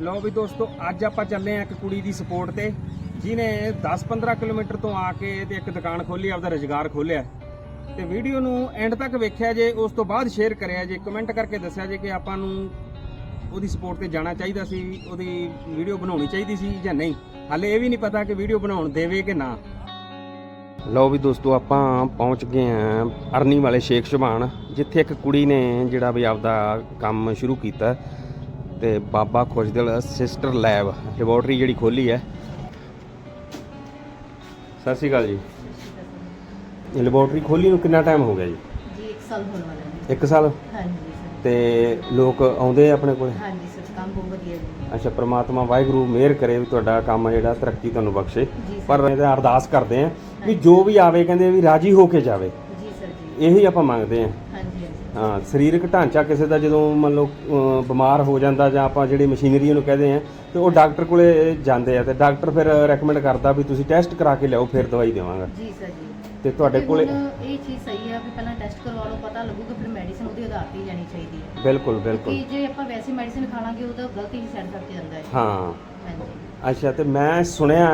ਲਓ ਵੀ ਦੋਸਤੋ, ਅੱਜ ਆਪਾਂ ਚੱਲੇ ਆ ਇੱਕ ਕੁੜੀ ਦੀ ਸਪੋਰਟ ਤੇ, ਜਿਹਨੇ 10-15 ਕਿਲੋਮੀਟਰ ਤੋਂ ਆ ਕੇ ਤੇ ਇੱਕ ਦੁਕਾਨ ਖੋਲੀ ਆਪਦਾ ਰੁਜ਼ਗਾਰ ਖੋਲਿਆ ਤੇ ਵੀਡੀਓ ਨੂੰ ਐਂਡ ਤੱਕ ਵੇਖਿਆ ਜੇ, ਉਸ ਤੋਂ ਬਾਅਦ ਸ਼ੇਅਰ ਕਰਿਆ ਜੇ ਕਮੈਂਟ ਕਰਕੇ ਦੱਸਿਆ ਜੇ ਕਿ ਆਪਾਂ ਨੂੰ ਉਹਦੀ ਸਪੋਰਟ ਤੇ ਜਾਣਾ ਚਾਹੀਦਾ ਸੀ, ਉਹਦੀ ਵੀਡੀਓ ਬਣਾਉਣੀ ਚਾਹੀਦੀ ਸੀ ਜਾਂ ਨਹੀਂ। ਹਾਲੇ ਇਹ ਵੀ ਨਹੀਂ ਪਤਾ ਕਿ ਵੀਡੀਓ ਬਣਾਉਣ ਦੇਵੇ ਕਿ ਨਾ। ਲਓ ਵੀ ਦੋਸਤੋ, ਆਪਾਂ ਪਹੁੰਚ ਗਏ ਆਂ ਅਰਨੀ ਵਾਲੇ ਸ਼ੇਖ ਸ਼ਬਾਨ ਜਿੱਥੇ ਇੱਕ ਕੁੜੀ ਨੇ ਜਿਹੜਾ ਵੀ ਆਪਦਾ ਕੰਮ ਸ਼ੁਰੂ ਕੀਤਾ। ਤੇ Baba Khushdil sister lab laboratory ਜਿਹੜੀ ਖੋਲੀ ਹੈ। ਸਤਿ ਸ਼੍ਰੀ ਅਕਾਲ ਜੀ। ਇਹ ਲੈਬੋਰਟਰੀ ਖੋਲੀ ਨੂੰ ਕਿੰਨਾ ਟਾਈਮ ਹੋ ਗਿਆ ਜੀ? ਜੀ 1 ਸਾਲ ਹੋਣ ਵਾਲਾ ਹੈ ਇੱਕ ਸਾਲ? ਹਾਂਜੀ ਸਰ। ਤੇ ਲੋਕ ਆਉਂਦੇ ਆ ਆਪਣੇ ਕੋਲ? ਹਾਂਜੀ ਸਰ ਕੰਮ ਬਹੁਤ ਵਧੀਆ ਜੀ। ਅੱਛਾ ਪ੍ਰਮਾਤਮਾ ਵਾਹਿਗੁਰੂ ਮਿਹਰ ਕਰੇ ਵੀ ਤੁਹਾਡਾ ਕੰਮ ਜਿਹੜਾ ਤਰੱਕੀ ਤੁਹਾਨੂੰ ਬਖਸ਼ੇ। ਜੀ ਸਰ। ਪਰ ਇਹਦਾ ਅਰਦਾਸ ਕਰਦੇ ਆ ਵੀ ਜੋ ਵੀ ਆਵੇ ਕਹਿੰਦੇ ਵੀ ਰਾਜੀ ਹੋ ਕੇ ਜਾਵੇ। ਜੀ ਸਰ ਜੀ। ਇਹੀ ਆਪਾਂ ਮੰਗਦੇ ਆ। ਹਾਂ ਸਰੀਰਕ ਢਾਂਚਾ ਕਿਸੇ ਦਾ ਜਦੋਂ ਮੰਨ ਲਓ ਬਿਮਾਰ ਹੋ ਜਾਂਦਾ ਜਾਂ ਆਪਾਂ ਜਿਹੜੀ ਮਸ਼ੀਨਰੀ ਨੂੰ ਕਹਦੇ ਆ ਤੇ ਉਹ ਡਾਕਟਰ ਕੋਲੇ ਜਾਂਦੇ ਆ ਤੇ ਡਾਕਟਰ ਫਿਰ ਰეკਮੈਂਡ ਕਰਦਾ ਵੀ ਤੁਸੀਂ ਟੈਸਟ ਕਰਾ ਕੇ ਲਿਆਓ ਫਿਰ ਦਵਾਈ ਦੇਵਾਂਗਾ। ਜੀ ਸਰ ਜੀ। ਤੇ ਤੁਹਾਡੇ ਤੇ ਕੋਲੇ ਹੁਣ ਇਹ ਚੀਜ਼ ਸਹੀ ਹੈ ਵੀ ਪਹਿਲਾਂ ਟੈਸਟ ਕਰਵਾ ਲਓ ਪਤਾ ਲੱਗੂਗਾ ਫਿਰ ਮੈਡੀਸਿਨ ਉਹਦੇ ਆਧਾਰ ਤੇ ਹੀ ਜਾਣੀ ਚਾਹੀਦੀ ਹੈ ਬਿਲਕੁਲ ਬਿਲਕੁਲ। ਕਿ ਜੇ ਆਪਾਂ ਵੈਸੀ ਮੈਡੀਸਿਨ ਖਾਵਾਂਗੇ ਉਹਦਾ ਗਲਤ ਹੀ ਸਾਈਡ ਇਫੈਕਟ ਜਾਂਦਾ ਹੈ। ਹਾਂ। ਹਾਂਜੀ। ਅੱਛਾ ਤੇ ਮੈਂ ਸੁਣਿਆ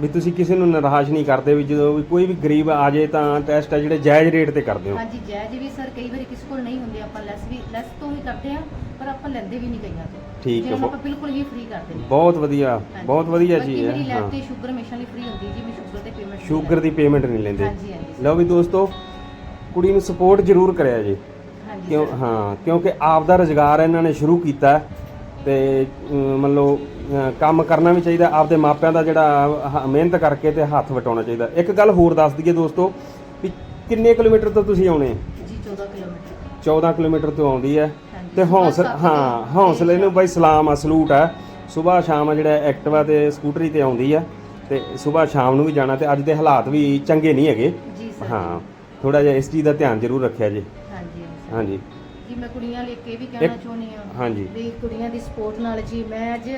ਵੀ ਤੁਸੀਂ ਕਿਸੇ ਨੂੰ ਨਿਰਾਸ਼ ਨਹੀਂ ਕਰਦੇ ਵੀ ਜਦੋਂ ਵੀ ਕੋਈ ਵੀ ਗਰੀਬ ਆ ਜੇ ਤਾਂ ਟੈਸਟ ਆ ਜਿਹੜੇ ਜਾਇਜ਼ ਰੇਟ ਤੇ ਕਰਦੇ ਹੋ। ਹਾਂਜੀ ਜਾਇਜ਼ ਵੀ ਸਰ ਕਈ ਵਾਰੀ ਕਿਸੇ ਕੋਲ ਨਹੀਂ ਹੁੰਦੇ ਆਪਾਂ ਲੈਸ ਵੀ ਲੈਸ ਤੋਂ ਵੀ ਕਰਦੇ ਆ ਪਰ ਆਪਾਂ ਲੈਂਦੇ ਵੀ ਨਹੀਂ ਕਈਆਂ ਤੋਂ। ਠੀਕ ਹੈ, ਆਪਾਂ ਬਿਲਕੁਲ ਹੀ ਫ੍ਰੀ ਕਰਦੇ ਨੇ ਬਹੁਤ ਵਧੀਆ ਹਾਂਜੀ। ਬਹੁਤ ਵਧੀਆ ਬਾਕੀ ਚੀਜ਼ ਮੇਰੀ ਹੈ ਲੈਬ ਹਾਂ। ਤੇ ਸ਼ੂਗਰ ਹਮੇਸ਼ਾ ਲਈ ਫ੍ਰੀ ਹੁੰਦੀ ਜੀ ਮੈਂ ਸ਼ੂਗਰ ਤੇ ਪੇਮੈਂਟ ਸ਼ੂਗਰ ਦੀ ਪੇਮੈਂਟ ਨਹੀਂ ਲੈਂਦੇ। ਹਾਂਜੀ ਹਾਂਜੀ। ਲਓ ਵੀ ਦੋਸਤੋ ਕੁੜੀ ਨੂੰ ਸਪੋਰਟ ਜ਼ਰੂਰ ਕਰਿਆ ਜੀ। ਹਾਂਜੀ ਕਿਉਂ ਸਰ। ਹਾਂ ਕਿਉਂਕਿ ਆਪ ਦਾ ਰੋਜ਼ਗਾਰ ਇਹਨਾਂ ਨੇ ਸ਼ੁਰੂ ਕੀਤਾ ਹੈ ਤੇ ਅਮ, ਮੰਨ ਲਓ ਕੰਮ ਕਰਨਾ ਵੀ ਚਾਹੀਦਾ ਆਪਦੇ ਮਾਪਿਆਂ ਦਾ ਜਿਹੜਾ ਮਿਹਨਤ ਕਰਕੇ ਤੇ ਹੱਥ ਵਟਾਉਣਾ ਚਾਹੀਦਾ। ਇੱਕ ਗੱਲ ਹੋਰ ਦੱਸ ਦਈਏ ਦੋਸਤੋ ਵੀ ਕਿੰਨੇ ਕਿਲੋਮੀਟਰ ਤੋਂ ਤੁਸੀਂ ਆਉਣੇ? ਜੀ 14 ਕਿਲੋਮੀਟਰ। 14 ਕਿਲੋਮੀਟਰ ਤੋਂ ਆਉਂਦੀ ਹੈ। ਤੇ ਹੌਸਲ ਹਾਂ ਹੌਸਲੇ ਨੂੰ ਬਾਈ ਸਲਾਮ ਆ ਸਲੂਟ ਆ ਸਵੇਰ ਸ਼ਾਮ ਆ ਜਿਹੜਾ ਐਕਟਿਵਾ ਤੇ ਸਕੂਟਰੀ ਤੇ ਆਉਂਦੀ ਆ ਤੇ ਸਵੇਰ ਸ਼ਾਮ ਨੂੰ ਵੀ ਜਾਣਾ ਤੇ ਅੱਜ ਦੇ ਹਾਲਾਤ ਵੀ ਚੰਗੇ ਨਹੀਂ ਹੈਗੇ। ਹਾਂ ਥੋੜਾ ਜਿਹਾ ਇਸ ਚੀਜ਼ ਦਾ ਧਿਆਨ ਜ਼ਰੂਰ ਰੱਖਿਆ ਜੀ। ਹਾਂਜੀ ਜੀ ਮੈਂ ਕੁੜੀਆਂ ਲਈ ਇਹ ਵੀ ਕਹਿਣਾ ਚਾਹੁੰਦੀ ਹਾਂ ਹਾਂਜੀ। ਵੀ ਕੁੜੀਆਂ ਦੀ ਸਪੋਰਟ ਨਾਲ ਜੀ ਮੈਂ ਅੱਜ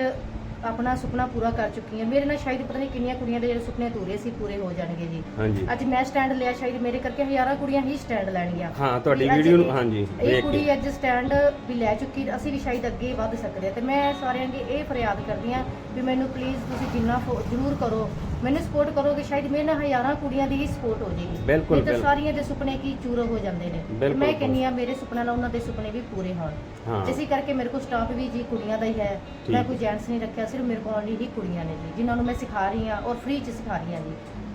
ਆਪਣਾ ਸੁਪਨਾ ਪੂਰਾ ਕਰ ਚੁੱਕੀ ਹਾਂ। ਮੇਰੇ ਨਾਲ ਸ਼ਾਇਦ ਪਤਾ ਨਹੀਂ ਕਿੰਨੀਆਂ ਕੁੜੀਆਂ ਦੇ ਜਿਹੜੇ ਸੁਪਨੇ ਅਧੂਰੇ ਸੀ ਪੂਰੇ ਹੋ ਜਾਣਗੇ ਜੀ। ਹਾਂਜੀ। ਅੱਜ ਮੈਂ ਸਟੈਂਡ ਲਿਆ ਸ਼ਾਇਦ ਮੇਰੇ ਕਰਕੇ ਹਜ਼ਾਰਾਂ ਕੁੜੀਆਂ ਹੀ ਸਟੈਂਡ ਲੈਣਗੀਆਂ। ਹਾਂ ਤੁਹਾਡੀ ਵੀ ਅੱਜ ਵੀਡੀਓ ਨੂੰ ਇਹ- ਹਾਂਜੀ ਇਹ ਵੇਖ ਕੁੜੀ ਅੱਜ ਸਟੈਂਡ ਵੀ ਲੈ ਚੁੱਕੀ ਅਸੀਂ ਵੀ ਸ਼ਾਇਦ ਅੱਗੇ ਵੱਧ ਸਕਦੇ ਹਾਂ। ਤੇ ਮੈਂ ਸਾਰਿਆਂ ਅੱਗੇ ਇਹ ਫਰਿਆਦ ਕਰਦੀ ਹਾਂ ਵੀ ਮੈਨੂੰ ਪਲੀਜ਼ ਤੁਸੀਂ ਜਿੰਨਾ ਫੋ- ਜ਼ਰੂਰ ਕਰੋ। ਮੈਨੂੰ ਸਪੋਰਟ ਕਰੋਗੇ ਸ਼ਾਇਦ ਮੇਰੇ ਨਾਲ ਹਜ਼ਾਰਾਂ ਕੁੜੀਆਂ ਦੀ ਹੀ ਸਪੋਰਟ ਹੋ ਜਾਏਗੀ। ਬਿਲਕੁਲ, ਨਹੀਂ ਤਾਂ ਬਿਲਕੁਲ। ਸਾਰੀਆਂ ਦੇ ਸੁਪਨੇ ਕੀ ਚੂਰ ਹੋ ਜਾਂਦੇ ਨੇ? ਬਿਲਕੁਲ, ਮੈਂ ਕਹਿੰਨੀ ਆ ਮੇਰੇ ਸੁਪਨਾ ਨਾਲ ਉਹਨਾਂ ਦੇ ਸੁਪਨੇ ਵੀ ਪੂਰੇ ਹੋਣ। ਹਾਂ। ਇਸੇ ਕਰਕੇ ਮੇਰੇ ਕੋਲ ਸਟਾਫ ਵੀ ਜੀ ਕੁੜੀਆਂ ਦਾ ਹੀ ਹੈ। ਠੀਕ। ਮੈਂ ਕੋਈ ਜੈਂਟਸ ਨਹੀਂ ਰੱਖਿਆ ਸਿਰਫ ਮੇਰੇ ਕੋਲ ਹੀ ਕੁੜੀਆਂ ਨੇ ਜੀ ਜਿਨ੍ਹਾਂ ਨੂੰ ਮੈਂ ਸਿਖਾ ਰਹੀ ਹਾਂ ਔਰ ਫ੍ਰੀ ਚ ਸਿਖਾ ਰਹੀ ਹਾਂ ਜੀ।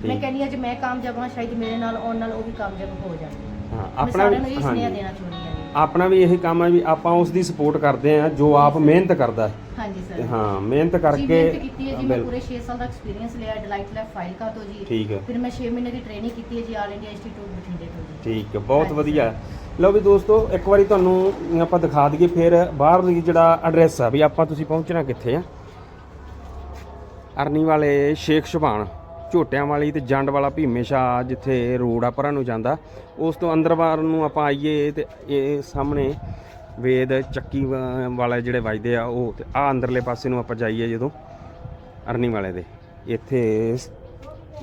ਮੈਂ ਠੀਕ। ਕਹਿੰਨੀ ਆ ਜੇ ਮੈਂ ਕਾਮਯਾਬ ਹਾਂ ਸ਼ਾਇਦ ਮੇਰੇ ਨਾਲ ਆਉਣ ਨਾਲ ਉਹ ਵੀ ਕਾਮਯਾਬ ਹੋ ਜਾਣ। ਹਾਂ ਮੈਂ ਆਪਣਾ ਸਾਰਿਆਂ ਨੂੰ ਇਹ ਵੀ ਸੁਨੇਹਾ ਦੇਣਾ ਚਾਹੁੰਦੀ ਹਾਂ ਜੀ। ਆਪਣਾ ਵੀ ਇਹੀ ਕੰਮ ਹੈ ਵੀ ਆਪਾਂ ਉਸ ਦੀ ਸਪੋਰਟ ਕਰਦੇ ਆ ਜੋ ਆਪ ਮਿਹਨਤ ਕਰਦਾ ਹੈ। ਹਾਂਜੀ ਸਰ ਹਾਂ ਮਿਹਨਤ ਕਰਕੇ ਮਿਹਨਤ ਕੀਤੀ ਹੈ ਜੀ ਮੈਂ। ਪੂਰੇ 6 ਸਾਲ ਦਾ ਐਕਸਪੀਰੀਅੰਸ ਲਿਆ ਡਿਲਾਈਟ ਲੈਬ ਫਾਈਲ ਕਾ ਤੋਂ ਜੀ। ਠੀਕ ਹੈ। ਫਿਰ ਮੈਂ 6 ਮਹੀਨੇ ਦੀ ਟ੍ਰੇਨਿੰਗ ਕੀਤੀ ਹੈ ਜੀ ਆਲ ਇੰਡੀਆ ਇੰਸਟੀਚਿਊਟ ਬਠਿੰਡੇ ਤੋਂ ਜੀ। ਠੀਕ ਹੈ ਬਹੁਤ ਵਧੀਆ। ਲਓ ਵੀ ਦੋਸਤੋ ਇੱਕ ਵਾਰੀ ਤੁਹਾਨੂੰ ਆਪਾਂ ਦਿਖਾ ਦਈਏ ਫਿਰ ਬਾਹਰ ਦੀ ਜਿਹੜਾ ਐਡਰੈਸ ਆ ਵੀ ਆਪਾਂ ਤੁਸੀਂ ਪਹੁੰਚਣਾ ਕਿੱਥੇ ਆ? ਅਰਨੀ ਵਾਲੇ ਸ਼ੇਖ ਸ਼ਬਾਨ ਝੋਟਿਆਂ ਵਾਲੀ ਤੇ ਜੰਡ ਵਾਲਾ ਭੀਮੇ ਸ਼ਾਹ ਜਿੱਥੇ ਰੋਡ ਆ ਪਰਾਂ ਨੂੰ ਜਾਂਦਾ। ਉਸ ਤੋਂ ਅੰਦਰ ਬਾਹਰ ਨੂੰ ਆਪਾਂ ਆਈਏ ਤੇ ਇਹ ਸਾਹਮਣੇ ਵੇਦ, ਚੱਕੀ ਵਾਲੇ ਜਿਹੜੇ ਵੱਜਦੇ ਆ, ਉਹ ਤੇ ਆ ਅੰਦਰਲੇ ਪਾਸੇ ਨੂੰ ਆਪਾਂ ਜਾਈਏ ਜਦੋਂ ਅਰਨੀ ਵਾਲੇ ਦੇ। ਇੱਥੇ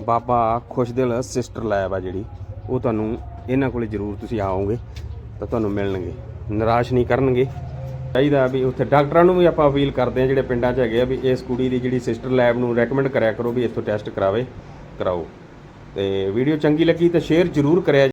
ਬਾਬਾ ਖੁਸ਼ਦਿਲ ਸਿਸਟਰ ਲੈਬ ਆ ਜਿਹੜੀ, ਉਹ ਤੁਹਾਨੂੰ ਇਹਨਾਂ ਕੋਲੇ ਜ਼ਰੂਰ ਤੁਸੀਂ ਆਓਗੇ ਤਾਂ ਤੁਹਾਨੂੰ ਮਿਲਣਗੇ। ਨਿਰਾਸ਼ ਨਹੀਂ ਕਰਨਗੇ। ਚਾਹੀਦਾ ਵੀ ਉੱਥੇ ਡਾਕਟਰਾਂ ਨੂੰ ਵੀ ਆਪਾਂ ਅਪੀਲ ਕਰਦੇ ਆ ਜਿਹੜੇ ਪਿੰਡਾਂ 'ਚ ਹੈਗੇ ਆ, ਵੀ ਇਸ ਕੁੜੀ ਦੀ ਜਿਹੜੀ ਸਿਸਟਰ ਲੈਬ ਨੂੰ ਰეკਮੈਂਡ ਕਰਿਆ ਕਰੋ ਵੀ ਇੱਥੋਂ ਟੈਸਟ ਕਰਾਵੇ, ਕਰਾਓ। ਤੇ ਵੀਡੀਓ ਚੰਗੀ ਲੱਗੀ ਤਾਂ ਸ਼ੇਅਰ ਜ਼ਰੂਰ ਕਰਿਆ